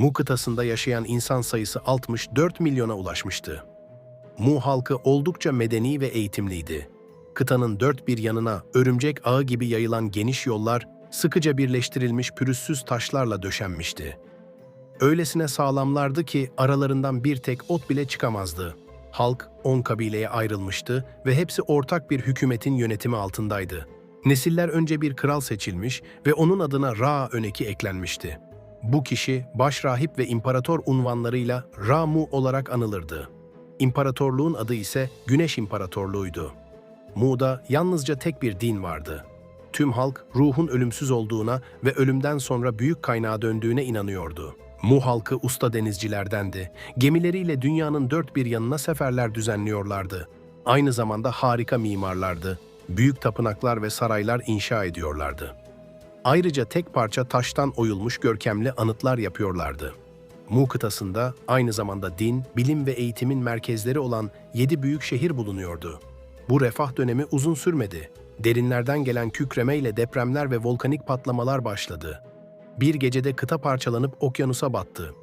Mu kıtasında yaşayan insan sayısı 64 milyona ulaşmıştı. Mu halkı oldukça medeni ve eğitimliydi. Kıtanın dört bir yanına örümcek ağı gibi yayılan geniş yollar sıkıca birleştirilmiş pürüzsüz taşlarla döşenmişti. Öylesine sağlamlardı ki aralarından bir tek ot bile çıkamazdı. Halk on kabileye ayrılmıştı ve hepsi ortak bir hükümetin yönetimi altındaydı. Nesiller önce bir kral seçilmiş ve onun adına Ra öneki eklenmişti. Bu kişi başrahip ve imparator unvanlarıyla Ramu olarak anılırdı. İmparatorluğun adı ise Güneş İmparatorluğuydu. Mu'da yalnızca tek bir din vardı. Tüm halk ruhun ölümsüz olduğuna ve ölümden sonra büyük kaynağa döndüğüne inanıyordu. Mu halkı usta denizcilerdendi. Gemileriyle dünyanın dört bir yanına seferler düzenliyorlardı. Aynı zamanda harika mimarlardı. Büyük tapınaklar ve saraylar inşa ediyorlardı. Ayrıca tek parça taştan oyulmuş görkemli anıtlar yapıyorlardı. Mu kıtasında aynı zamanda din, bilim ve eğitimin merkezleri olan yedi büyük şehir bulunuyordu. Bu refah dönemi uzun sürmedi. Derinlerden gelen kükremeyle depremler ve volkanik patlamalar başladı. Bir gecede kıta parçalanıp okyanusa battı.